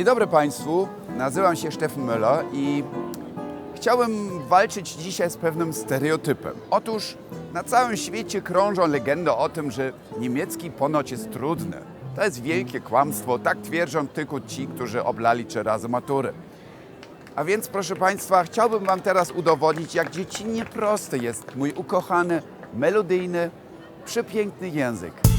Dzień dobry Państwu, nazywam się Stefan Müller i chciałbym walczyć dzisiaj z pewnym stereotypem. Otóż na całym świecie krążą legendy o tym, że niemiecki ponoć jest trudny. To jest wielkie kłamstwo, tak twierdzą tylko ci, którzy oblali trzy razy matury. A więc, proszę Państwa, chciałbym Wam teraz udowodnić, jak dziecinnie prosty jest mój ukochany, melodyjny, przepiękny język.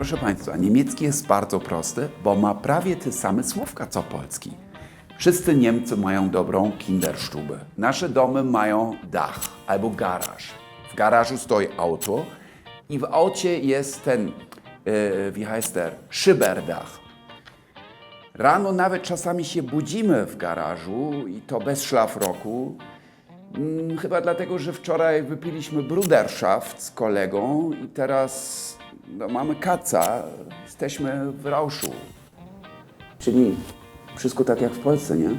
Proszę Państwa, niemiecki jest bardzo prosty, bo ma prawie te same słówka co polski. Wszyscy Niemcy mają dobrą Kinderstube. Nasze domy mają dach albo garaż. W garażu stoi auto i w aucie jest ten, e, wie heißt der, Schyberdach. Rano nawet czasami się budzimy w garażu i to bez szlafroku. Mm, Chyba dlatego, że wczoraj wypiliśmy Bruderschaft z kolegą i teraz no, mamy kaca, jesteśmy w rauszu. Czyli wszystko tak jak w Polsce, nie?